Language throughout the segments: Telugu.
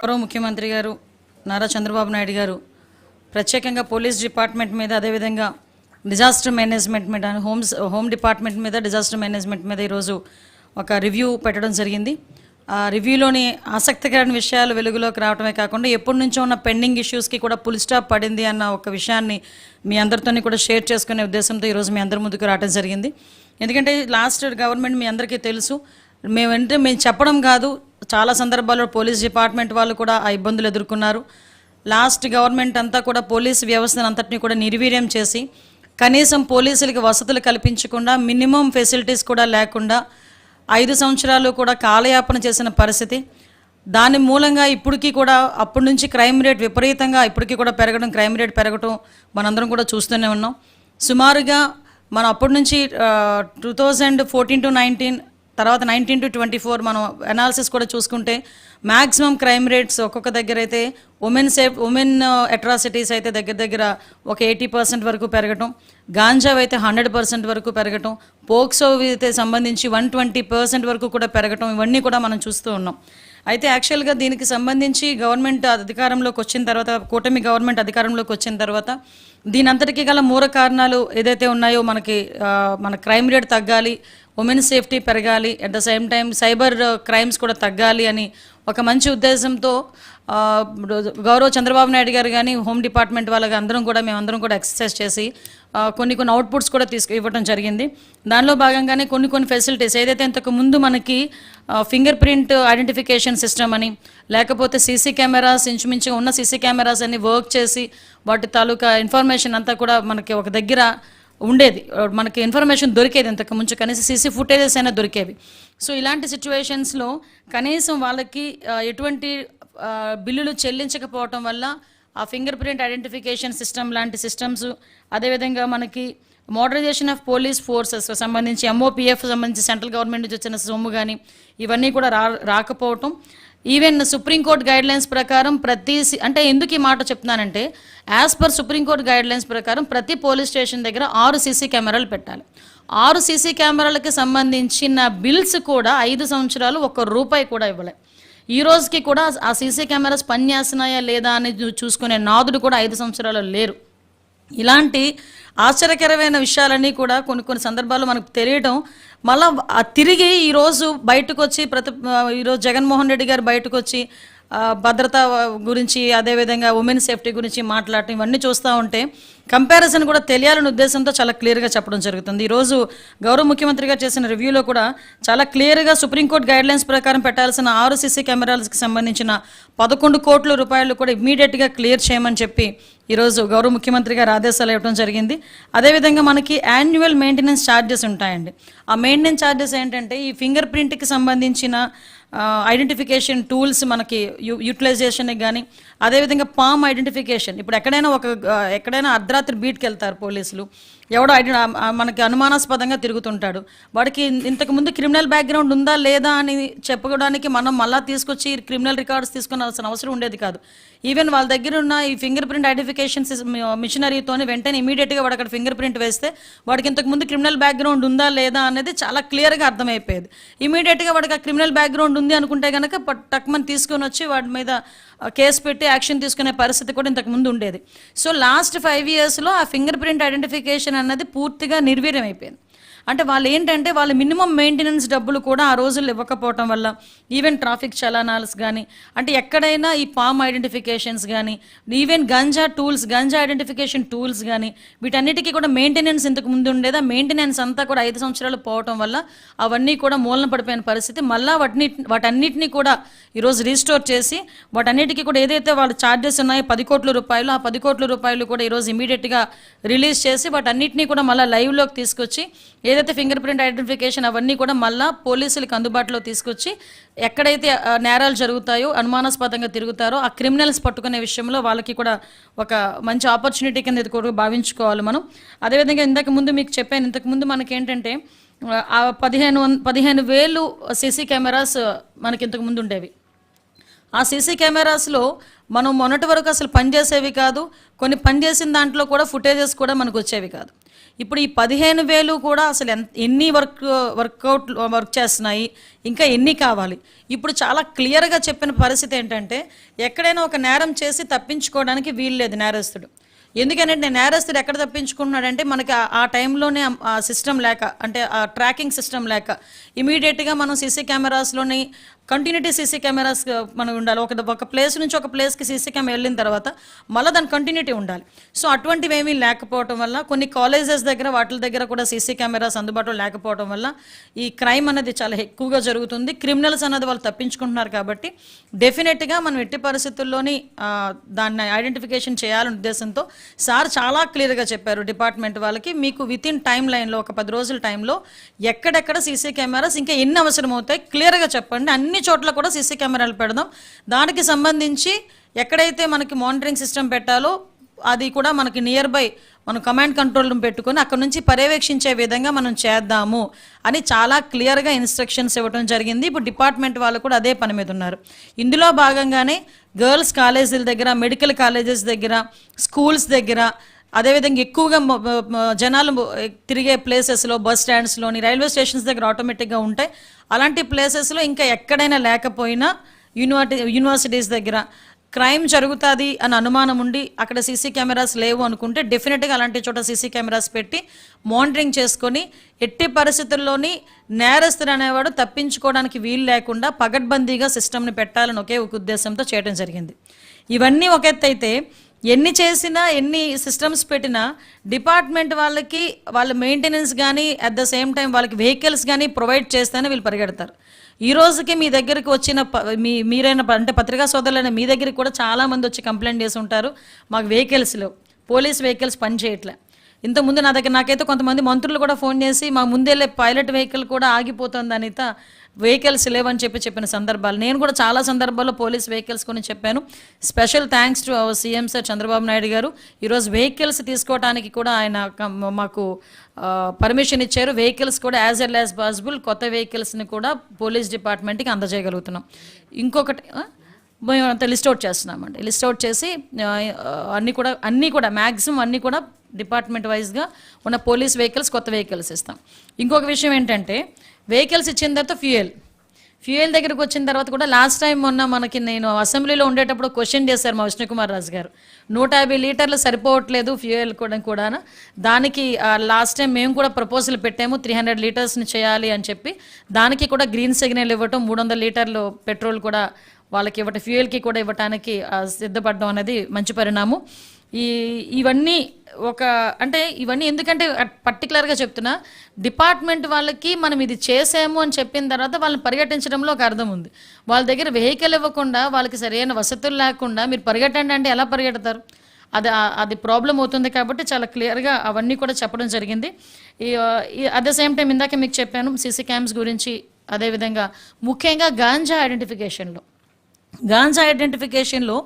గౌరవ ముఖ్యమంత్రి గారు నారా చంద్రబాబు నాయుడు గారు ప్రత్యేకంగా పోలీస్ డిపార్ట్మెంట్ మీద అదేవిధంగా డిజాస్టర్ మేనేజ్మెంట్ మీద హోమ్స్ హోమ్ డిపార్ట్మెంట్ మీద డిజాస్టర్ మేనేజ్మెంట్ మీద ఈరోజు ఒక రివ్యూ పెట్టడం జరిగింది. ఆ రివ్యూలోని ఆసక్తికరమైన విషయాలు వెలుగులోకి రావడమే కాకుండా ఎప్పటి నుంచో ఉన్న పెండింగ్ ఇష్యూస్కి కూడా పుల్ స్టాప్ పడింది అన్న ఒక విషయాన్ని మీ అందరితోని కూడా షేర్ చేసుకునే ఉద్దేశంతో ఈరోజు మీ అందరి ముందుకు రావడం జరిగింది. ఎందుకంటే లాస్ట్ గవర్నమెంట్ మీ అందరికీ తెలుసు. మేమంటే మేము చెప్పడం కాదు చాలా సందర్భాల్లో పోలీస్ డిపార్ట్మెంట్ వాళ్ళు కూడా ఆ ఇబ్బందులు ఎదుర్కొన్నారు. లాస్ట్ గవర్నమెంట్ అంతా కూడా పోలీస్ వ్యవస్థను అంతటిని కూడా నిర్వీర్యం చేసి కనీసం పోలీసులకి వసతులు కల్పించకుండా మినిమం ఫెసిలిటీస్ కూడా లేకుండా ఐదు సంవత్సరాలు కూడా కాలయాపన చేసిన పరిస్థితి. దాని మూలంగా ఇప్పటికీ కూడా అప్పటి నుంచి క్రైమ్ రేట్ విపరీతంగా ఇప్పటికీ కూడా పెరగడం క్రైమ్ రేట్ పెరగడం మనందరం కూడా చూస్తూనే ఉన్నాం. సుమారుగా మనం అప్పటి నుంచి two thousand fourteen to nineteen తర్వాత నైన్టీన్ టు ట్వంటీ ఫోర్ మనం అనాలిసిస్ కూడా చూసుకుంటే మ్యాక్సిమం క్రైమ్ రేట్స్ ఒక్కొక్క దగ్గర అయితే ఉమెన్ సేఫ్ ఉమెన్ అట్రాసిటీస్ అయితే దగ్గర దగ్గర ఒక ఎయిటీ పర్సెంట్ వరకు పెరగటం గాంజావ్ అయితే హండ్రెడ్ పర్సెంట్ వరకు పెరగటం పోక్సో అయితే సంబంధించి వన్ ట్వంటీ పర్సెంట్ వరకు కూడా పెరగటం ఇవన్నీ కూడా మనం చూస్తూ ఉన్నాం. అయితే యాక్చువల్గా దీనికి సంబంధించి గవర్నమెంట్ అధికారంలోకి వచ్చిన తర్వాత కూటమి గవర్నమెంట్ అధికారంలోకి వచ్చిన తర్వాత దీని అంతటికీ గల మూల కారణాలు ఏదైతే ఉన్నాయో మనకి మన క్రైమ్ రేట్ తగ్గాలి ఉమెన్ సేఫ్టీ పెరగాలి at the same time cyber crimes కూడా తగ్గాలి అని ఒక మంచి ఉద్దేశంతో గౌరవ చంద్రబాబు నాయుడు గారు కానీ హోమ్ డిపార్ట్మెంట్ వాళ్ళకి అందరం కూడా మేమందరం కూడా ఎక్సర్సైజ్ చేసి కొన్ని కొన్ని అవుట్పుట్స్ కూడా తీసుకు ఇవ్వడం జరిగింది. దానిలో భాగంగానే కొన్ని కొన్ని ఫెసిలిటీస్ ఏదైతే ఇంతకు ముందు మనకి ఫింగర్ ప్రింట్ ఐడెంటిఫికేషన్ సిస్టమ్ అని లేకపోతే సీసీ కెమెరాస్ ఇంచుమించుగా ఉన్న సీసీ కెమెరాస్ అన్ని వర్క్ చేసి వాటి తాలూకా ఇన్ఫర్మేషన్ అంతా కూడా మనకి ఒక దగ్గర ఉండేది. మనకి ఇన్ఫర్మేషన్ దొరికేది ఇంతకు ముందు. కనీసం సీసీ ఫుటేజెస్ అయినా దొరికేవి. సో ఇలాంటి సిచ్యువేషన్స్లో కనీసం వాళ్ళకి ఎటువంటి బిల్లులు చెల్లించకపోవటం వల్ల ఆ ఫింగర్ ప్రింట్ ఐడెంటిఫికేషన్ సిస్టమ్ లాంటి సిస్టమ్స్ అదేవిధంగా మనకి మోడరైజేషన్ ఆఫ్ పోలీస్ ఫోర్సెస్ సంబంధించి ఎంఓపీఎఫ్ సంబంధించి సెంట్రల్ గవర్నమెంట్ నుంచి వచ్చిన సొమ్ము కానీ ఇవన్నీ కూడా రా రాకపోవటం. ఈవెన్ సుప్రీంకోర్టు గైడ్ లైన్స్ ప్రకారం ప్రతి అంటే ఎందుకు ఈ మాట చెప్తున్నానంటే as per Supreme Court guidelines ప్రకారం ప్రతి పోలీస్ స్టేషన్ దగ్గర ఆరు సీసీ కెమెరాలు పెట్టాలి. ఆరు సీసీ కెమెరాలకి సంబంధించిన బిల్స్ కూడా ఐదు సంవత్సరాలు ఒక్క రూపాయి కూడా ఇవ్వలే. ఈ రోజుకి కూడా ఆ సీసీ కెమెరాస్ పనిచేస్తున్నాయా లేదా అని చూసుకునే నాదుడు కూడా ఐదు సంవత్సరాలు లేరు. ఇలాంటి ఆశ్చర్యకరమైన విషయాలన్నీ కూడా కొన్ని కొన్ని సందర్భాల్లో మనకు తెలియటం మళ్ళా తిరిగి ఈరోజు బయటకు వచ్చి ప్రతి ఈరోజు జగన్మోహన్ రెడ్డి గారు బయటకు వచ్చి భద్రత గురించి అదేవిధంగా ఉమెన్ సేఫ్టీ గురించి మాట్లాడటం ఇవన్నీ చూస్తూ ఉంటే కంపారిజన్ కూడా తెలియాలనే ఉద్దేశంతో చాలా క్లియర్గా చెప్పడం జరుగుతుంది. ఈరోజు గౌరవ ముఖ్యమంత్రి గారు చేసిన రివ్యూలో కూడా చాలా క్లియర్గా సుప్రీంకోర్టు గైడ్లైన్స్ ప్రకారం పెట్టాల్సిన ఆరు సీసీ కెమెరాలకు సంబంధించిన పదకొండు కోట్ల రూపాయలు కూడా ఇమ్మీడియట్గా క్లియర్ చేయమని చెప్పి ఈరోజు గౌరవ ముఖ్యమంత్రి గారు ఆదేశాలు ఇవ్వడం జరిగింది. అదేవిధంగా మనకి యాన్యువల్ మెయింటెనెన్స్ ఛార్జెస్ ఉంటాయండి. ఆ మెయింటెనెన్స్ ఛార్జెస్ ఏంటంటే ఈ ఫింగర్ ప్రింట్కి సంబంధించిన ఐడెంటిఫికేషన్ టూల్స్ మనకి యు యూటిలైజేషన్కి కానీ అదేవిధంగా పామ్ ఐడెంటిఫికేషన్. ఇప్పుడు ఎక్కడైనా ఒక ఎక్కడైనా అర్ధరాత్రి బీట్కి వెళ్తారు పోలీసులు. ఎవడో ఐడెంటి మనకి అనుమానాస్పదంగా తిరుగుతుంటాడు. వాడికి ఇంతకు ముందు క్రిమినల్ బ్యాక్గ్రౌండ్ ఉందా లేదా అని చెప్పుకోవడానికి మనం మళ్ళీ తీసుకొచ్చి క్రిమినల్ రికార్డ్స్ తీసుకునాల్సిన అవసరం ఉండేది కాదు. ఈవెన్ వాళ్ళ దగ్గర ఉన్న ఈ ఫింగర్ ప్రింట్ ఐడెంటిఫికేషన్ మిషనరీతోనే వెంటనే ఇమీడియట్గా వాడు అక్కడ ఫింగర్ ప్రింట్ వేస్తే వాడికి ఇంతకు ముందు క్రిమినల్ బ్యాక్గ్రౌండ్ ఉందా లేదా అనేది చాలా క్లియర్గా అర్థమైపోయేది. ఇమీడియట్గా వాడికి ఆ క్రిమినల్ బ్యాక్గ్రౌండ్ ఉంది అనుకుంటే కనుక టక్మని తీసుకొని వచ్చి వాడి మీద కేసు పెట్టి యాక్షన్ తీసుకునే పరిస్థితి కూడా ఇంతకు ముందు ఉండేది. సో లాస్ట్ ఫైవ్ ఇయర్స్లో ఆ ఫింగర్ ప్రింట్ ఐడెంటిఫికేషన్ అన్నది పూర్తిగా నిర్వీర్యం అయిపోయింది అంటే వాళ్ళు ఏంటంటే వాళ్ళ మినిమం మెయింటెనెన్స్ డబ్బులు కూడా ఆ రోజుల్లో ఇవ్వకపోవటం వల్ల ఈవెన్ ట్రాఫిక్ చలానాల్స్ కానీ అంటే ఎక్కడైనా ఈ పామ్ ఐడెంటిఫికేషన్స్ కానీ even ganja tools ganja identification tools కానీ వీటన్నిటికీ కూడా మెయింటెనెన్స్ ఇంతకు ముందు ఉండేదా? మెయింటెనెన్స్ అంతా కూడా ఐదు సంవత్సరాలు పోవటం వల్ల అవన్నీ కూడా మూలన పడిపోయిన పరిస్థితి. మళ్ళీ వాటిని వాటన్నిటిని కూడా ఈరోజు రీస్టోర్ చేసి వాటన్నిటికీ కూడా ఏదైతే వాళ్ళ ఛార్జెస్ ఉన్నాయో పది కోట్ల రూపాయలు ఆ పది కోట్ల రూపాయలు కూడా ఈరోజు ఇమీడియట్గా రిలీజ్ చేసి వాటన్నిటినీ కూడా మళ్ళీ లైవ్లోకి తీసుకొచ్చి ఏదైతే ఫింగర్ ప్రింట్ ఐడెంటిఫికేషన్ అవన్నీ కూడా మళ్ళీ పోలీసులకు అందుబాటులో తీసుకొచ్చి ఎక్కడైతే నేరాలు జరుగుతాయో అనుమానాస్పదంగా తిరుగుతారో ఆ క్రిమినల్స్ పట్టుకునే విషయంలో వాళ్ళకి కూడా ఒక మంచి ఆపర్చునిటీ కింద ఇది కూడా భావించుకోవాలి మనం. అదేవిధంగా ఇంతకు ముందు మీకు చెప్పాను ఇంతకు ముందు మనకి ఏంటంటే ఆ పదిహేను వం- పదిహేను వేలు సీసీ కెమెరాస్ మనకి ఇంతకు ముందు ఉండేవి. ఆ సీసీ కెమెరాస్లో మనం మొన్నటి వరకు అసలు పనిచేసేవి కాదు కొన్ని పనిచేసిన దాంట్లో కూడా ఫుటేజెస్ కూడా మనకు వచ్చేవి కాదు. ఇప్పుడు ఈ పదిహేను వేలు కూడా అసలు ఎంత ఎన్ని వర్క్ వర్కౌట్ వర్క్ చేస్తున్నాయి ఇంకా ఎన్ని కావాలి? ఇప్పుడు చాలా క్లియర్గా చెప్పిన పరిస్థితి ఏంటంటే ఎక్కడైనా ఒక నేరం చేసి తప్పించుకోవడానికి వీలు లేదు నేరస్తుడు. ఎందుకంటే నేరస్తుడు ఎక్కడ తప్పించుకుంటున్నాడంటే మనకి ఆ- టైంలోనే ఆ సిస్టమ్ లేక అంటే ఆ ట్రాకింగ్ సిస్టమ్ లేక ఇమీడియట్గా మనం సీసీ కెమెరాస్లోని కంటిన్యూటీ సీసీ కెమెరాస్ మనకు ఉండాలి. ఒక ఒక ప్లేస్ నుంచి ఒక ప్లేస్కి సీసీ కెమెరా వెళ్ళిన తర్వాత మళ్ళీ దాని కంటిన్యూటీ ఉండాలి. సో అటువంటివి ఏమీ లేకపోవటం వల్ల కొన్ని కాలేజెస్ దగ్గర వాటి దగ్గర కూడా సీసీ కెమెరాస్ అందుబాటులో లేకపోవడం వల్ల ఈ క్రైమ్ అనేది చాలా ఎక్కువగా జరుగుతుంది. క్రిమినల్స్ అన్నది వాళ్ళు తప్పించుకుంటున్నారు కాబట్టి డెఫినెట్గా మనం ఎట్టి పరిస్థితుల్లోని దాన్ని ఐడెంటిఫికేషన్ చేయాలనే ఉద్దేశంతో సార్ చాలా క్లియర్గా చెప్పారు డిపార్ట్మెంట్ వాళ్ళకి మీకు విత్ ఇన్ టైం లైన్లో ఒక పది రోజుల టైంలో ఎక్కడెక్కడ సీసీ కెమెరాస్ ఇంకా ఎన్ని అవసరం అవుతాయి క్లియర్గా చెప్పండి. అన్ని అన్ని చోట్ల కూడా సీసీ కెమెరాలు పెడదాం. దానికి సంబంధించి ఎక్కడైతే మనకి మానిటరింగ్ సిస్టమ్ పెట్టాలో అది కూడా మనకి నియర్ బై మనం కమాండ్ కంట్రోల్ రూమ్ పెట్టుకొని అక్కడ నుంచి పర్యవేక్షించే విధంగా మనం చేద్దాము అని చాలా క్లియర్గా ఇన్స్ట్రక్షన్స్ ఇవ్వడం జరిగింది. ఇప్పుడు డిపార్ట్మెంట్ వాళ్ళు కూడా అదే పని మీద ఉన్నారు. ఇందులో భాగంగానే గర్ల్స్ కాలేజీల దగ్గర మెడికల్ కాలేజెస్ దగ్గర స్కూల్స్ దగ్గర అదేవిధంగా ఎక్కువగా జనాలు తిరిగే ప్లేసెస్లో బస్ స్టాండ్స్లోని రైల్వే స్టేషన్స్ దగ్గర ఆటోమేటిక్గా ఉంటాయి అలాంటి ప్లేసెస్లో ఇంకా ఎక్కడైనా లేకపోయినా యూనివర్టి యూనివర్సిటీస్ దగ్గర క్రైమ్ జరుగుతుంది అని అనుమానం ఉండి అక్కడ సీసీ కెమెరాస్ లేవు అనుకుంటే డెఫినెట్గా అలాంటి చోట సీసీ కెమెరాస్ పెట్టి మానిటరింగ్ చేసుకొని ఎట్టి పరిస్థితుల్లోని నేరస్తుడు అనేవాడు తప్పించుకోవడానికి వీలు లేకుండా పగడ్బందీగా సిస్టమ్ని పెట్టాలని ఒకే ఒక ఉద్దేశంతో చేయడం జరిగింది. ఇవన్నీ ఒక ఎత్తు అయితే ఎన్ని చేసినా ఎన్ని సిస్టమ్స్ పెట్టినా డిపార్ట్మెంట్ వాళ్ళకి వాళ్ళ మెయింటెనెన్స్ కానీ అట్ ద సేమ్ టైం వాళ్ళకి వెహికల్స్ కానీ ప్రొవైడ్ చేస్తేనే వీళ్ళు పరిగెడతారు. ఈ రోజుకి మీ దగ్గరికి వచ్చిన ప- మీ మీరైన అంటే పత్రికా సోదరులైన మీ దగ్గరికి కూడా చాలామంది వచ్చి కంప్లైంట్ చేసి ఉంటారు. మాకు వెహికల్స్ లేవు. పోలీస్ వెహికల్స్ పని చేయట్లే ఇంతకుముందు నా దగ్గర నాకైతే కొంతమంది మంత్రులు కూడా ఫోన్ చేసి మా ముందెళ్ళే పైలట్ వెహికల్ కూడా ఆగిపోతుంది అనిత వెహికల్స్ లేవని చెప్పి చెప్పిన సందర్భాలు. నేను కూడా చాలా సందర్భాల్లో పోలీస్ వెహికల్స్ కొని చెప్పాను. Special thanks to our CM sir Chandrababu Naidu గారు. ఈరోజు వెహికల్స్ తీసుకోవడానికి కూడా ఆయన మాకు పర్మిషన్ ఇచ్చారు. వెహికల్స్ కూడా యాజ్ ఎల్ యాజ్ పాసిబుల్ కొత్త వెహికల్స్ని కూడా పోలీస్ డిపార్ట్మెంట్కి అందజేయగలుగుతున్నాం. ఇంకొకటి మేము అంత లిస్ట్ అవుట్ చేస్తున్నామండి. లిస్ట్ అవుట్ చేసి అన్నీ కూడా అన్నీ కూడా మ్యాక్సిమం అన్నీ కూడా డిపార్ట్మెంట్ వైజ్గా ఉన్న పోలీస్ వెహికల్స్ కొత్త వెహికల్స్ ఇస్తాం. ఇంకొక విషయం ఏంటంటే వెహికల్స్ ఇచ్చిన తర్వాత ఫ్యూయల్. ఫ్యూయల్ దగ్గరకు వచ్చిన తర్వాత కూడా లాస్ట్ టైం మొన్న మనకి నేను అసెంబ్లీలో ఉండేటప్పుడు క్వశ్చన్ చేశారు మా విష్ణుకుమార్ రాజు గారు. నూట యాభై లీటర్లు సరిపోవట్లేదు ఫ్యూయల్ కూడా కూడా దానికి లాస్ట్ టైం మేము కూడా ప్రపోజల్ పెట్టాము త్రీ హండ్రెడ్ లీటర్స్ని చేయాలి అని చెప్పి. దానికి కూడా గ్రీన్ సిగ్నల్ ఇవ్వటం మూడు వందల లీటర్లు పెట్రోల్ కూడా వాళ్ళకి ఇవ్వటం ఫ్యూయల్కి కూడా ఇవ్వటానికి సిద్ధపడడం అనేది మంచి పరిణామం. ఈ ఇవన్నీ ఒక అంటే ఇవన్నీ ఎందుకంటే పర్టికులర్గా చెప్తున్నా డిపార్ట్మెంట్ వాళ్ళకి మనం ఇది చేసాము అని చెప్పిన తర్వాత వాళ్ళని పరిగెట్టించడంలో ఒక అర్థం ఉంది. వాళ్ళ దగ్గర వెహికల్ ఇవ్వకుండా వాళ్ళకి సరైన వసతులు లేకుండా మీరు పరిగెట్టండి అంటే ఎలా పరిగెడతారు? అది అది ప్రాబ్లం అవుతుంది కాబట్టి చాలా క్లియర్గా అవన్నీ కూడా చెప్పడం జరిగింది. అట్ ద సేమ్ టైం ఇందాక మీకు చెప్పాను సీసీ క్యామ్స్ గురించి అదేవిధంగా ముఖ్యంగా గాంజా ఐడెంటిఫికేషన్లో గాంజా ఐడెంటిఫికేషన్లో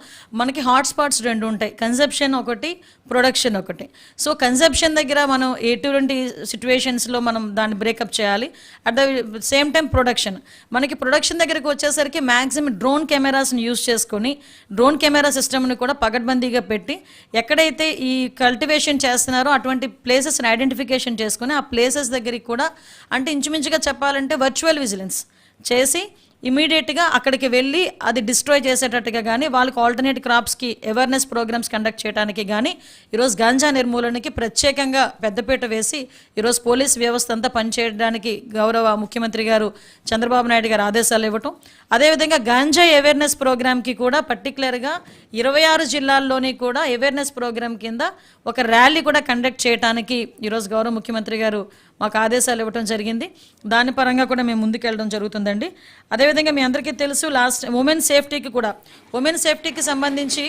మనకి హాట్స్పాట్స్ రెండు ఉంటాయి. కన్సెప్షన్ ఒకటి ప్రొడక్షన్ ఒకటి. సో కన్సెప్షన్ దగ్గర మనం ఎటువంటి సిచ్యువేషన్స్లో మనం దాన్ని బ్రేకప్ చేయాలి? At the same time production మనకి ప్రొడక్షన్ దగ్గరికి వచ్చేసరికి మ్యాక్సిమం డ్రోన్ కెమెరాస్ని యూస్ చేసుకొని డ్రోన్ కెమెరా సిస్టమ్ని కూడా పగడ్బందీగా పెట్టి ఎక్కడైతే ఈ కల్టివేషన్ చేస్తున్నారో అటువంటి ప్లేసెస్ని ఐడెంటిఫికేషన్ చేసుకొని ఆ ప్లేసెస్ దగ్గరికి కూడా అంటే ఇంచుమించుగా చెప్పాలంటే వర్చువల్ విజిలెన్స్ చేసి ఇమీడియట్గా అక్కడికి వెళ్ళి అది డిస్ట్రాయ్ చేసేటట్టుగా కానీ వాళ్ళకి ఆల్టర్నేట్ క్రాప్స్కి అవేర్నెస్ ప్రోగ్రామ్స్ కండక్ట్ చేయడానికి కానీ ఈరోజు గాంజా నిర్మూలనకి ప్రత్యేకంగా పెద్దపీట వేసి ఈరోజు పోలీస్ వ్యవస్థ అంతా పనిచేయడానికి గౌరవ ముఖ్యమంత్రి గారు చంద్రబాబు నాయుడు గారు ఆదేశాలు ఇవ్వటం. అదేవిధంగా గాంజా అవేర్నెస్ ప్రోగ్రామ్కి కూడా పర్టికులర్గా ఇరవై ఆరు జిల్లాల్లోని కూడా అవేర్నెస్ ప్రోగ్రామ్ కింద ఒక ర్యాలీ కూడా కండక్ట్ చేయడానికి ఈరోజు గౌరవ ముఖ్యమంత్రి గారు మాకు ఆదేశాలు ఇవ్వడం జరిగింది. దాని పరంగా కూడా మేము ముందుకెళ్ళడం జరుగుతుందండి. అదేవిధంగా మీ అందరికీ తెలుసు లాస్ట్ ఉమెన్ సేఫ్టీకి కూడా. ఉమెన్ సేఫ్టీకి సంబంధించి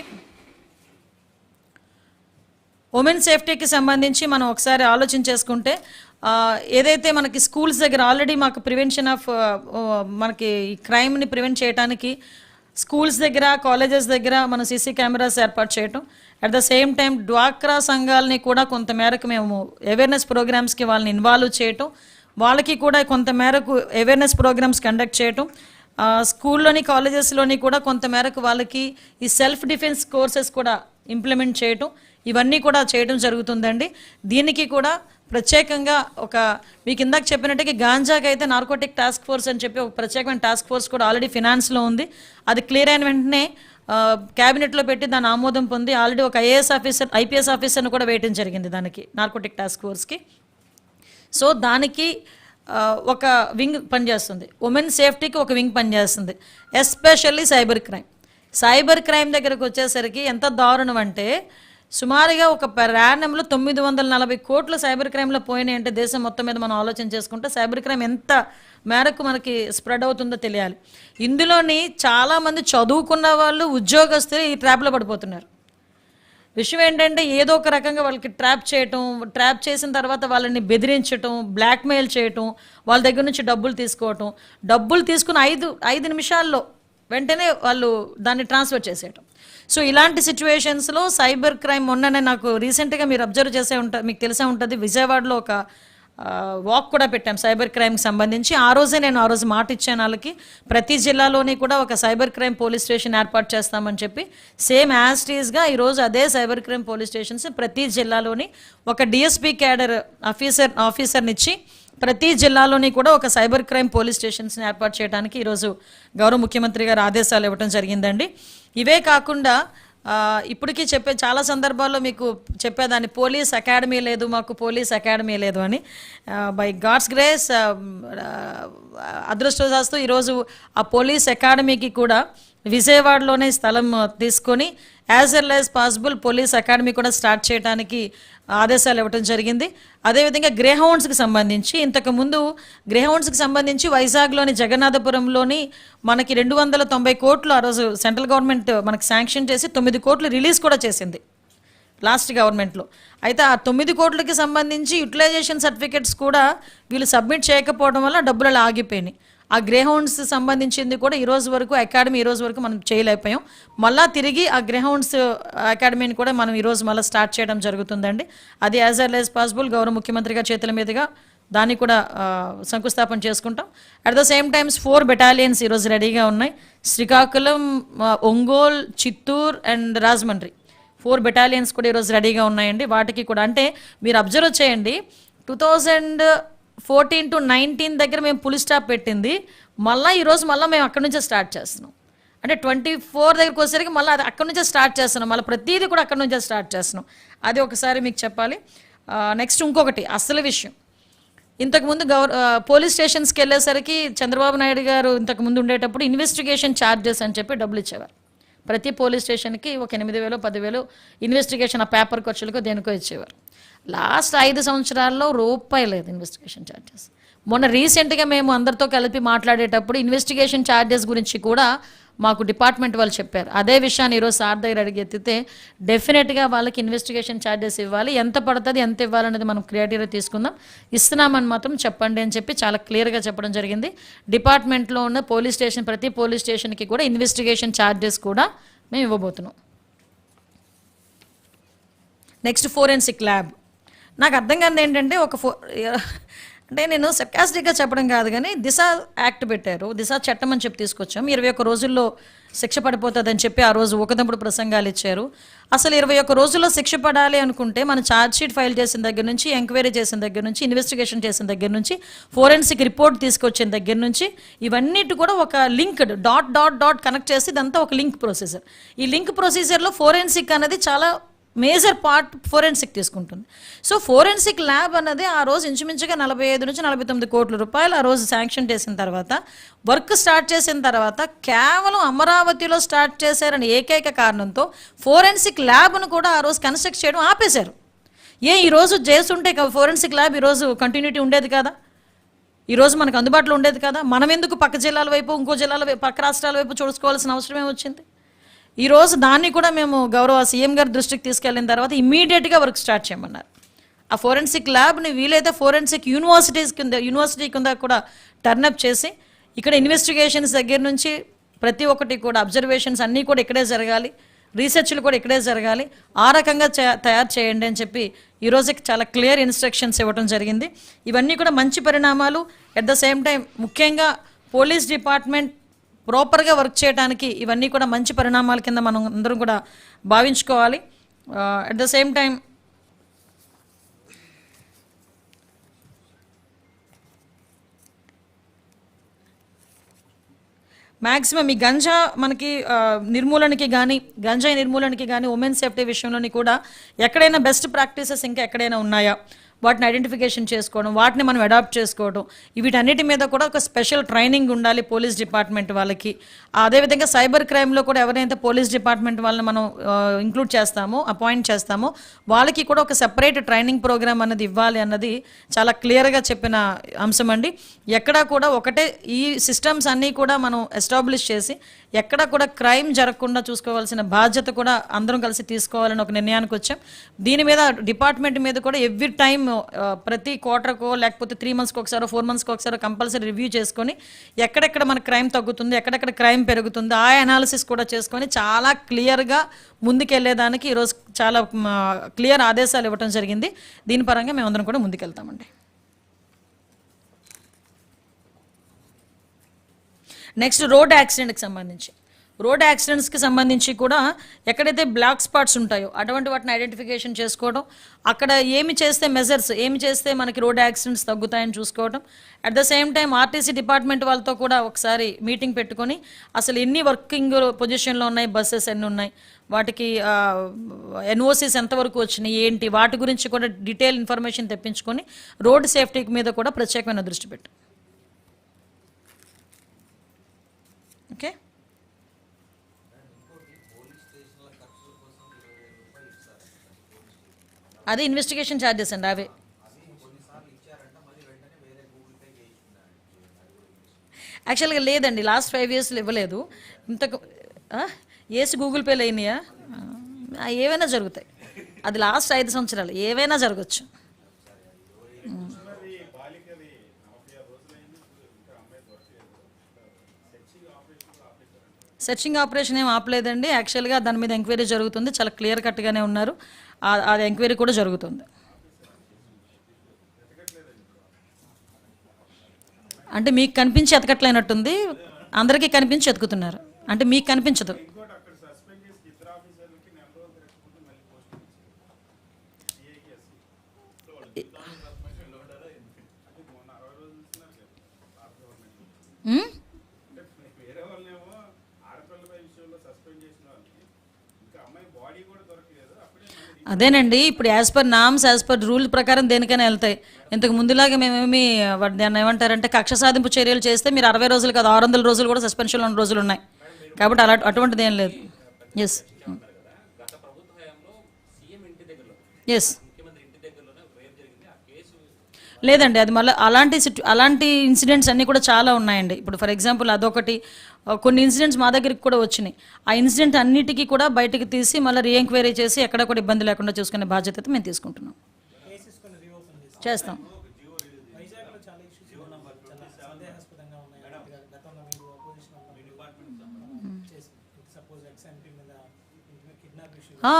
ఉమెన్ సేఫ్టీకి సంబంధించి మనం ఒకసారి ఆలోచన చేసుకుంటే ఏదైతే మనకి స్కూల్స్ దగ్గర ఆల్రెడీ మాకు ప్రివెన్షన్ ఆఫ్ మనకి క్రైమ్ని ప్రివెంట్ చేయడానికి స్కూల్స్ దగ్గర కాలేజెస్ దగ్గర మనం సీసీ కెమెరాస్ ఏర్పాటు చేయటం. అట్ ద సేమ్ టైం డ్వాక్రా సంఘాలని కూడా కొంతమేరకు మేము అవేర్నెస్ ప్రోగ్రామ్స్కి వాళ్ళని ఇన్వాల్వ్ చేయటం. వాళ్ళకి కూడా కొంతమేరకు అవేర్నెస్ ప్రోగ్రామ్స్ కండక్ట్ చేయటం. స్కూల్లోని కాలేజెస్లోని కూడా కొంత మేరకు వాళ్ళకి ఈ సెల్ఫ్ డిఫెన్స్ కోర్సెస్ కూడా ఇంప్లిమెంట్ చేయటం. ఇవన్నీ కూడా చేయడం జరుగుతుందండి. దీనికి కూడా ప్రత్యేకంగా ఒక మీకు ఇందాక చెప్పినట్టుగా గాంజాకి అయితే నార్కోటిక్ టాస్క్ ఫోర్స్ అని చెప్పి ఒక ప్రత్యేకమైన టాస్క్ ఫోర్స్ కూడా ఆల్రెడీ ఫినాన్స్లో ఉంది. అది క్లియర్ అయిన వెంటనే క్యాబినెట్లో పెట్టి దాని ఆమోదం పొంది ఆల్రెడీ ఒక ఐఏఎస్ ఆఫీసర్ ఐపీఎస్ ఆఫీసర్ను కూడా వేయటం జరిగింది దానికి నార్కోటిక్ టాస్క్ ఫోర్స్కి. సో దానికి ఒక వింగ్ పనిచేస్తుంది. ఉమెన్ సేఫ్టీకి ఒక వింగ్ పనిచేస్తుంది. Especially cyber crime. Cyber crime దగ్గరకు వచ్చేసరికి ఎంత దారుణం అంటే సుమారుగా ఒక ప్రయాణంలో తొమ్మిది వందల నలభై కోట్ల సైబర్ క్రైమ్లో పోయినాయి అంటే దేశం మొత్తం మీద మనం ఆలోచన చేసుకుంటే సైబర్ క్రైమ్ ఎంత మేరకు మనకి స్ప్రెడ్ అవుతుందో తెలియాలి. ఇందులోని చాలామంది చదువుకున్న వాళ్ళు ఉద్యోగస్తులు ఈ ట్రాప్లో పడిపోతున్నారు. విషయం ఏంటంటే ఏదో ఒక రకంగా వాళ్ళకి ట్రాప్ చేయటం ట్రాప్ చేసిన తర్వాత వాళ్ళని బెదిరించటం బ్లాక్మెయిల్ చేయటం వాళ్ళ దగ్గర నుంచి డబ్బులు తీసుకోవటం. డబ్బులు తీసుకుని ఐదు ఐదు నిమిషాల్లో వెంటనే వాళ్ళు దాన్ని ట్రాన్స్ఫర్ చేసేయటం. సో ఇలాంటి సిచ్యువేషన్స్లో సైబర్ క్రైమ్ మొన్ననే నాకు రీసెంట్గా మీరు అబ్జర్వ్ చేసే ఉంటారు మీకు తెలిసే ఉంటుంది. విజయవాడలో ఒక వాక్ కూడా పెట్టాం సైబర్ క్రైమ్కి సంబంధించి. ఆ రోజే నేను ఆ రోజు మాట ఇచ్చాను వాళ్ళకి. ప్రతి జిల్లాలోని కూడా ఒక సైబర్ క్రైమ్ పోలీస్ స్టేషన్ ఏర్పాటు చేస్తామని చెప్పి. సేమ్ యాజ్ టీజ్గా ఈరోజు అదే సైబర్ క్రైమ్ పోలీస్ స్టేషన్స్ ప్రతి జిల్లాలోని ఒక డిఎస్పీ క్యాడర్ ఆఫీసర్ ఆఫీసర్నిచ్చి ప్రతి జిల్లాలోని కూడా ఒక సైబర్ క్రైమ్ పోలీస్ స్టేషన్స్ని ఏర్పాటు చేయడానికి ఈరోజు గౌరవ ముఖ్యమంత్రి గారు ఆదేశాలు ఇవ్వడం జరిగిందండి. ఇవే కాకుండా ఇప్పటికీ చెప్పే చాలా సందర్భాల్లో మీకు చెప్పేదాన్ని పోలీస్ అకాడమీ లేదు మాకు పోలీస్ అకాడమీ లేదు అని. బై గాడ్స్ గ్రేస్ అదృష్టవశాస్తు ఈరోజు ఆ పోలీస్ అకాడమీకి కూడా విజయవాడలోనే స్థలం తీసుకొని as well as possible police academy కూడా స్టార్ట్ చేయడానికి ఆదేశాలు ఇవ్వడం జరిగింది. అదేవిధంగా గ్రేహౌండ్స్కి సంబంధించి ఇంతకుముందు గ్రేహౌండ్స్కి సంబంధించి వైజాగ్లోని జగన్నాథపురంలోని మనకి రెండు వందల తొంభై కోట్లు ఆ రోజు సెంట్రల్ గవర్నమెంట్ మనకి శాంక్షన్ చేసి తొమ్మిది కోట్లు రిలీజ్ కూడా చేసింది. లాస్ట్ గవర్నమెంట్లో. అయితే ఆ తొమ్మిది కోట్లకి సంబంధించి యూటిలైజేషన్ సర్టిఫికెట్స్ కూడా వీళ్ళు సబ్మిట్ చేయకపోవడం వల్ల డబ్బులు అలా ఆగిపోయినాయి. ఆ గ్రేహౌండ్స్ సంబంధించింది కూడా ఈ రోజు వరకు అకాడమీ ఈ రోజు వరకు మనం చేయలేకపోయాం. మళ్ళా తిరిగి ఆ గ్రేహౌండ్స్ అకాడమీని కూడా మనం ఈరోజు మళ్ళీ స్టార్ట్ చేయడం జరుగుతుందండి. అది యాజ్ ఎల్ యాజ్ పాసిబుల్ గౌరవ ముఖ్యమంత్రిగా చేతుల మీదుగా దాన్ని కూడా శంకుస్థాపన చేసుకుంటాం. At the same times four battalions ఈరోజు రెడీగా ఉన్నాయి. Srikakulam Ongole Chittoor and Rajahmundry. Four battalions కూడా ఈరోజు రెడీగా ఉన్నాయండి. వాటికి కూడా అంటే మీరు అబ్జర్వ్ చేయండి two thousand fourteen to nineteen దగ్గర మేము పులి స్టాప్ పెట్టింది. మళ్ళీ ఈరోజు మళ్ళీ మేము అక్కడి నుంచే స్టార్ట్ చేస్తున్నాం. అంటే ట్వంటీ ఫోర్ దగ్గరికి వచ్చేసరికి మళ్ళీ అది అక్కడి నుంచే స్టార్ట్ చేస్తున్నాం. మళ్ళీ ప్రతిదీ కూడా అక్కడి నుంచే స్టార్ట్ చేస్తున్నాం. అది ఒకసారి మీకు చెప్పాలి. నెక్స్ట్ ఇంకొకటి అసలు విషయం. ఇంతకుముందు గవర్ పోలీస్ స్టేషన్స్కి వెళ్ళేసరికి చంద్రబాబు నాయుడు గారు ఇంతకుముందు ఉండేటప్పుడు ఇన్వెస్టిగేషన్ ఛార్జెస్ అని చెప్పి డబ్బులు ఇచ్చేవారు. ప్రతి పోలీస్ స్టేషన్కి ఒక ఎనిమిది వేలు పదివేలు ఇన్వెస్టిగేషన్ ఆ పేపర్ ఖర్చులకు దేనికో ఇచ్చేవారు. లాస్ట్ ఐదు సంవత్సరాల్లో రూపాయి లేదు ఇన్వెస్టిగేషన్ ఛార్జెస్ మొన్న రీసెంట్గా మేము అందరితో కలిపి మాట్లాడేటప్పుడు ఇన్వెస్టిగేషన్ ఛార్జెస్ గురించి కూడా మాకు డిపార్ట్మెంట్ వాళ్ళు చెప్పారు. అదే విషయాన్ని ఈరోజు సార్ దగ్గర అడిగి ఎత్తితే డెఫినెట్గా వాళ్ళకి ఇన్వెస్టిగేషన్ ఛార్జెస్ ఇవ్వాలి. ఎంత పడుతుంది ఎంత ఇవ్వాలనేది మనం క్రియేటివ్గా తీసుకుందాం. ఇస్తున్నామని మాత్రం చెప్పండి అని చెప్పి చాలా క్లియర్గా చెప్పడం జరిగింది. డిపార్ట్మెంట్లో ఉన్న పోలీస్ స్టేషన్ ప్రతి పోలీస్ స్టేషన్కి కూడా ఇన్వెస్టిగేషన్ ఛార్జెస్ కూడా మేము ఇవ్వబోతున్నాం. నెక్స్ట్ ఫోరెన్సిక్ ల్యాబ్ నాకు అర్థం కాదు ఏంటంటే ఒక ఫో అంటే నేను సర్కాస్టిక్గా చెప్పడం కాదు కానీ దిశ యాక్ట్ పెట్టారు. దిశ చట్టం అని చెప్పి తీసుకొచ్చాం. ఇరవై ఒక్క రోజుల్లో శిక్ష పడిపోతుందని చెప్పి ఆ రోజు ఒకదంపుడు ప్రసంగాలు ఇచ్చారు. అసలు ఇరవై ఒక్క రోజుల్లో శిక్ష పడాలి అనుకుంటే మన ఛార్జ్షీట్ ఫైల్ చేసిన దగ్గర నుంచి ఎంక్వైరీ చేసిన దగ్గర నుంచి ఇన్వెస్టిగేషన్ చేసిన దగ్గర నుంచి ఫోరెన్సిక్ రిపోర్ట్ తీసుకొచ్చిన దగ్గర నుంచి ఇవన్నిటి కూడా ఒక linked dot dot dot connect చేసి ఇదంతా ఒక లింక్ ప్రొసీజర్ ఈ లింక్ ప్రొసీజర్లో ఫోరెన్సిక్ అనేది చాలా మేజర్ పార్ట్ ఫోరెన్సిక్ తీసుకుంటుంది. సో ఫోరెన్సిక్ ల్యాబ్ అన్నది ఆ రోజు ఇంచుమించుగా నలభై ఐదు నుంచి నలభై తొమ్మిది కోట్ల రూపాయలు ఆ రోజు శాంక్షన్ చేసిన తర్వాత వర్క్ స్టార్ట్ చేసిన తర్వాత కేవలం అమరావతిలో స్టార్ట్ చేశారని ఏకైక కారణంతో ఫోరెన్సిక్ ల్యాబ్ను కూడా ఆ రోజు కన్స్ట్రక్ట్ చేయడం ఆపేశారు. ఏ ఈరోజు చేస్తుంటే ఫోరెన్సిక్ ల్యాబ్ ఈరోజు కంటిన్యూటీ ఉండేది కదా? ఈరోజు మనకు అందుబాటులో ఉండేది కదా? మనం ఎందుకు పక్క జిల్లాల వైపు ఇంకో జిల్లాల వైపు పక్క రాష్ట్రాల వైపు చూసుకోవాల్సిన అవసరమే వచ్చింది? ఈరోజు దాన్ని కూడా మేము గౌరవ సీఎం గారి దృష్టికి తీసుకెళ్ళిన తర్వాత ఇమీడియట్గా వర్క్ స్టార్ట్ చేయమన్నారు. ఆ ఫోరెన్సిక్ ల్యాబ్ని వీలైతే ఫోరెన్సిక్ యూనివర్సిటీస్ కింద యూనివర్సిటీ కింద కూడా టర్నప్ చేసి ఇక్కడ ఇన్వెస్టిగేషన్స్ దగ్గర నుంచి ప్రతి ఒక్కటి కూడా అబ్జర్వేషన్స్ అన్నీ కూడా ఇక్కడే జరగాలి రీసెర్చ్లు కూడా ఇక్కడే జరగాలి ఆ రకంగా తయారు చేయండి అని చెప్పి ఈరోజుకి చాలా క్లియర్ ఇన్స్ట్రక్షన్స్ ఇవ్వడం జరిగింది. ఇవన్నీ కూడా మంచి పరిణామాలు. ఎట్ ద సేమ్ టైం ముఖ్యంగా పోలీస్ డిపార్ట్మెంట్ ప్రాపర్గా వర్క్ చేయడానికి ఇవన్నీ కూడా మంచి పరిణామాల కింద మనం అందరం కూడా భావించుకోవాలి. At the same time maximum ఈ గంజా మనకి నిర్మూలనకి కానీ గంజాయి నిర్మూలనకి కానీ ఉమెన్ సేఫ్టీ విషయంలోని కూడా ఎక్కడైనా బెస్ట్ ప్రాక్టీసెస్ ఇంకా ఎక్కడైనా ఉన్నాయా? వాటిని ఐడెంటిఫికేషన్ చేసుకోవడం వాటిని మనం అడాప్ట్ చేసుకోవడం వీటన్నిటి మీద కూడా ఒక స్పెషల్ ట్రైనింగ్ ఉండాలి పోలీస్ డిపార్ట్మెంట్ వాళ్ళకి. అదేవిధంగా సైబర్ క్రైమ్లో కూడా ఎవరైతే పోలీస్ డిపార్ట్మెంట్ వాళ్ళని మనం ఇంక్లూడ్ చేస్తామో అపాయింట్ చేస్తామో వాళ్ళకి కూడా ఒక సెపరేట్ ట్రైనింగ్ ప్రోగ్రామ్ అన్నది ఇవ్వాలి అన్నది చాలా క్లియర్గా చెప్పిన అంశం అండి ఎక్కడా కూడా ఒకటే ఈ సిస్టమ్స్ అన్నీ కూడా మనం ఎస్టాబ్లిష్ చేసి ఎక్కడా కూడా క్రైమ్ జరగకుండా చూసుకోవాల్సిన బాధ్యత కూడా అందరం కలిసి తీసుకోవాలని ఒక నిర్ణయానికి వచ్చాం. దీని మీద డిపార్ట్మెంట్ మీద కూడా ఎవ్రీ టైం ప్రతి క్వార్టర్కో లేకపోతే త్రీ మంత్స్కి ఒకసారి ఫోర్ మంత్స్కి ఒకసారి కంపల్సరీ రివ్యూ చేసుకొని ఎక్కడెక్కడ మన క్రైమ్ తగ్గుతుంది ఎక్కడెక్కడ క్రైమ్ పెరుగుతుంది ఆ అనాలిసిస్ కూడా చేసుకొని చాలా క్లియర్గా ముందుకెళ్ళేదానికి ఈరోజు చాలా క్లియర్ ఆదేశాలు ఇవ్వడం జరిగింది. దీని పరంగా మేమందరం కూడా ముందుకెళ్తామండి. నెక్స్ట్ రోడ్ యాక్సిడెంట్కి సంబంధించి. రోడ్ యాక్సిడెంట్స్కి సంబంధించి కూడా ఎక్కడైతే బ్లాక్ స్పాట్స్ ఉంటాయో అటువంటి వాటిని ఐడెంటిఫికేషన్ చేసుకోవడం అక్కడ ఏమి చేస్తే మెజర్స్ ఏమి చేస్తే మనకి రోడ్ యాక్సిడెంట్స్ తగ్గుతాయని చూసుకోవడం at the same time RTC department వాళ్ళతో కూడా ఒకసారి మీటింగ్ పెట్టుకొని అసలు ఎన్ని వర్కింగ్ పొజిషన్లో ఉన్నాయి బస్సెస్ ఎన్ని ఉన్నాయి వాటికి ఎన్ఓసీస్ ఎంతవరకు వచ్చినాయి ఏంటి వాటి గురించి కూడా డీటెయిల్ ఇన్ఫర్మేషన్ తెప్పించుకొని రోడ్ సేఫ్టీ మీద కూడా ప్రత్యేకమైన దృష్టి పెట్టాం. ఓకే? అది ఇన్వెస్టిగేషన్ ఛార్జెస్ అండి అవే. యాక్చువల్గా లేదండి లాస్ట్ ఫైవ్ ఇయర్స్లో ఇవ్వలేదు. ఇంతకు ఆ? ఏసి గూగుల్ పేలు అయినాయా? ఏవైనా జరుగుతాయి. అది లాస్ట్ ఐదు సంవత్సరాలు ఏవైనా జరగచ్చు. సెర్చింగ్ ఆపరేషన్ ఏం ఆపలేదండి. యాక్చువల్గా దాని మీద ఎంక్వైరీ జరుగుతుంది. చాలా క్లియర్ కట్గానే ఉన్నారు. అది ఎంక్వైరీ కూడా జరుగుతుంది. అంటే మీకు కనిపించి ఎతకట్లేనట్టుంది. అందరికీ కనిపించి ఎతుకుతున్నారు. అంటే మీకు కనిపించదు. Hmm? వేరే వాళ్ళనేమో ఆడపిల్లపై విషయంలో సస్పెండ్ చేసిన వాళ్ళని ఇంకా అమ్మాయి బాడీ కూడా దొరకలేదు అప్పుడే మళ్ళీ అదేనండి ఇప్పుడు as per norms as per rule ప్రకారం దేనికైనా వెళ్తాయి. ఇంతకు ముందులాగా మేమేమి దాన్ని ఏమంటారంటే కక్ష సాధింపు చర్యలు చేస్తే మీరు అరవై రోజులు కాదు ఆరు వందల రోజులు కూడా సస్పెన్షన్లో ఉన్న రోజులు ఉన్నాయి. కాబట్టి అలా అటువంటిది ఏం లేదు. ఎస్ ఎస్ లేదండి అది మళ్ళీ అలాంటి అలాంటి ఇన్సిడెంట్స్ అన్నీ కూడా చాలా ఉన్నాయండి. ఇప్పుడు ఫర్ ఎగ్జాంపుల్ అదొకటి కొన్ని ఇన్సిడెంట్స్ మా దగ్గరికి కూడా వచ్చినాయి. ఆ ఇన్సిడెంట్ అన్నిటికీ కూడా బయటకు తీసి మళ్ళీ రీఎంక్వైరీ చేసి ఎక్కడ కూడా ఇబ్బంది లేకుండా చూసుకునే బాధ్యత అయితే మేము తీసుకుంటున్నాం. చేస్తాం.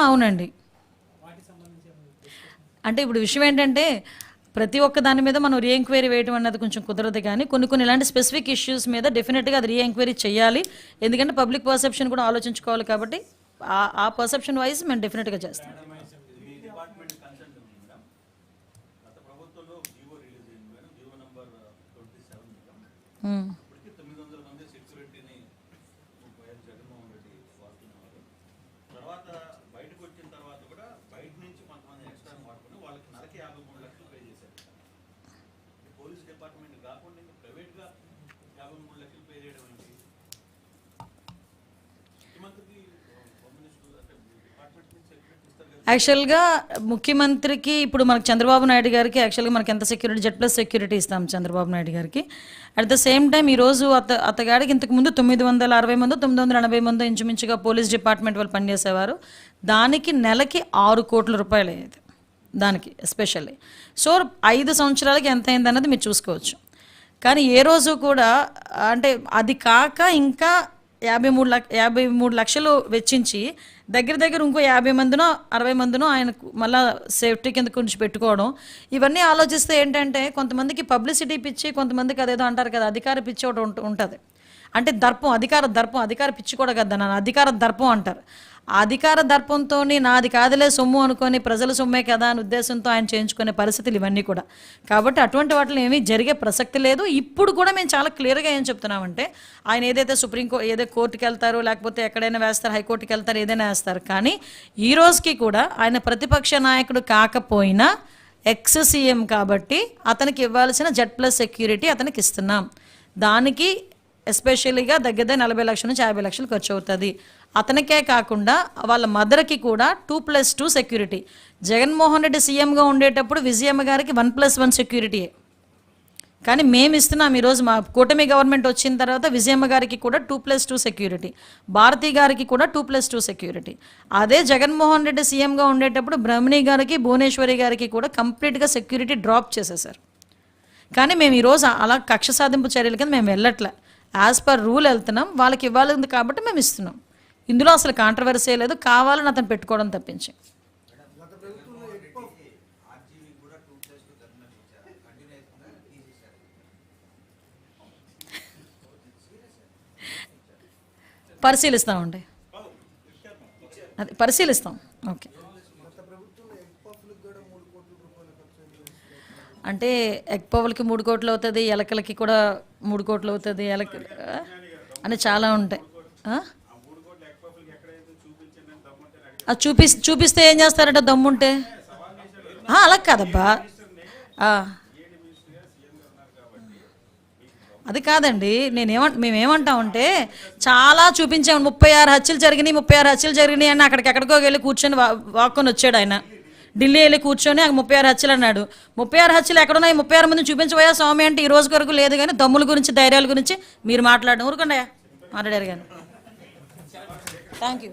అవునండి. అంటే ఇప్పుడు విషయం ఏంటంటే ప్రతి ఒక్క దాని మీద మనం రీఎంక్వైరీ వేయడం అన్నది కొంచెం కుదరదు కానీ కొన్ని కొన్ని ఇలాంటి స్పెసిఫిక్ ఇష్యూస్ మీద డెఫినెట్గా అది రీఎంక్వైరీ చేయాలి. ఎందుకంటే పబ్లిక్ పర్సెప్షన్ కూడా ఆలోచించుకోవాలి కాబట్టి ఆ- ఆ పర్సెప్షన్ వైజ్ మేము డెఫినెట్గా చేస్తాం. మీ డిపార్ట్మెంట్ కన్సర్న్ ఉంది మేడం గత ప్రభుత్వంలో జీవో రిలీజ్ అయింది madam GO number twenty seven madam um. ఇప్పటికీ తొమ్మిది వందల మంది సెక్యూరిటీని వైఎస్ జగన్మోహన్ రెడ్డి వాడుతున్నారు తర్వాత బయటకు వచ్చిన తర్వాత కూడా బయట నుంచి కొంతమంది ఎక్స్ట్రా వాడుకుని వాళ్ళకి నెలకి యాభై మూడు లక్షలు పే చేశారు పోలీస్ డిపార్ట్మెంట్ కాకుండా ఇంకా ప్రైవేట్గా యాభై మూడు లక్షలు పే చేయడం ఏంటి ముఖ్యమంత్రికి హోమ్ మినిస్టర్ అంటే డిపార్ట్మెంట్ నుంచి సెక్యూరిటీ ఇస్తారు కదా యాక్చువల్గా ముఖ్యమంత్రికి ఇప్పుడు మనకు చంద్రబాబు నాయుడు గారికి యాక్చువల్గా మనకి ఎంత సెక్యూరిటీ జెడ్ ప్లస్ సెక్యూరిటీ ఇస్తాం చంద్రబాబు నాయుడు గారికి. అట్ ద సేమ్ టైం ఈరోజు అత అతగాడికి ఇంతకు ముందు తొమ్మిది వందల అరవై మందో తొమ్మిది వందల ఎనభై మందో ఇంచుమించుగా పోలీస్ డిపార్ట్మెంట్ వాళ్ళు పనిచేసేవారు. దానికి నెలకి ఆరు కోట్ల రూపాయలు అయ్యేది. దానికి ఎస్పెషల్లీ సో ఐదు సంవత్సరాలకి ఎంత అయింది అన్నది మీరు చూసుకోవచ్చు. కానీ ఏ రోజు కూడా అంటే అది కాక ఇంకా యాభై మూడు లక్ష యాభై మూడు లక్షలు వెచ్చించి దగ్గర దగ్గర ఇంకో యాభై మందినో అరవై మందినో ఆయనకు మళ్ళా సేఫ్టీ కింద కొంచెం పెట్టుకోవడం. ఇవన్నీ ఆలోచిస్తే ఏంటంటే కొంతమందికి పబ్లిసిటీ పిచ్చి కొంతమందికి అదేదో అంటారు కదా అధికార పిచ్చి ఒకటి ఉంటుంది. అంటే దర్పం అధికార దర్పం అధికార పిచ్చి కూడా కదా నన్ను అధికార దర్పం అంటారు. అధికార దర్పంతో నాది కాదులే సొమ్ము అనుకొని ప్రజల సొమ్మే కదా అని ఉద్దేశంతో ఆయన చేయించుకునే పరిస్థితులు ఇవన్నీ కూడా. కాబట్టి అటువంటి వాటిలో ఏమీ జరిగే ప్రసక్తి లేదు. ఇప్పుడు కూడా మేము చాలా క్లియర్గా ఏం చెప్తున్నామంటే ఆయన ఏదైతే సుప్రీంకో ఏదో కోర్టుకి వెళ్తారో లేకపోతే ఎక్కడైనా వేస్తారు హైకోర్టుకి వెళ్తారు ఏదైనా వేస్తారు కానీ ఈ రోజుకి కూడా ఆయన ప్రతిపక్ష నాయకుడు కాకపోయినా ఎక్స్ సీఎం కాబట్టి అతనికి ఇవ్వాల్సిన జెడ్ ప్లస్ సెక్యూరిటీ అతనికి ఇస్తున్నాం. దానికి ఎస్పెషల్లీగా దగ్గర నలభై లక్షల నుంచి యాభై లక్షలు ఖర్చు అవుతుంది. అతనికే కాకుండా వాళ్ళ మదర్కి కూడా two plus two security. Jaganmohan Reddy సీఎంగా ఉండేటప్పుడు విజయమ్మ గారికి వన్ ప్లస్ వన్ సెక్యూరిటీయే కానీ మేము ఇస్తున్నాం ఈరోజు మా కూటమి గవర్నమెంట్ వచ్చిన తర్వాత విజయమ్మ గారికి కూడా two plus two security. Bharathi గారికి కూడా టూ ప్లస్ టూ సెక్యూరిటీ. అదే జగన్మోహన్ రెడ్డి సీఎంగా ఉండేటప్పుడు బ్రహ్మణి గారికి భువనేశ్వరి గారికి కూడా కంప్లీట్గా సెక్యూరిటీ డ్రాప్ చేసేసారు కానీ మేము ఈరోజు అలా కక్ష సాధింపు చర్యల కింద మేము వెళ్ళట్లే. యాజ్ పర్ రూల్ వెళ్తున్నాం వాళ్ళకి ఇవ్వాలి కాబట్టి మేము ఇస్తున్నాం. ఇందులో అసలు కాంట్రవర్సీ లేదు కావాలని అతను పెట్టుకోవడం తప్పించి. పరిశీలిస్తామండి. అది పరిశీలిస్తాం. ఓకే. అంటే ఎగ్ పవ్వులకి మూడు కోట్లు అవుతుంది ఎలకలకి కూడా మూడు కోట్లు అవుతుంది ఎలక్ అని చాలా ఉంటాయి. అది చూపి చూపిస్తే ఏం చేస్తారట దమ్ముంటే? అలా కాదబ్బా. అది కాదండి నేనేమంట మేమేమంటామంటే చాలా చూపించాము ముప్పై ఆరు హత్యలు జరిగినాయి ముప్పై ఆరు హత్యలు జరిగినాయి అని అక్కడికి ఎక్కడికో వెళ్ళి కూర్చొని వా- వాక్కొని వచ్చాడు ఆయన. ఢిల్లీ వెళ్ళి కూర్చొని ఆ ముప్పై ఆరు హత్యలు అన్నాడు. ముప్పై ఆరు హత్యలు ఎక్కడున్నాయి? ముప్పై ఆరు మంది చూపించబోయా స్వామి అంటే ఈ రోజు వరకు లేదు కానీ దమ్ముల గురించి ధైర్యాల గురించి మీరు మాట్లాడడం. ఊరుకోండి మాట్లాడారు కానీ. Thank you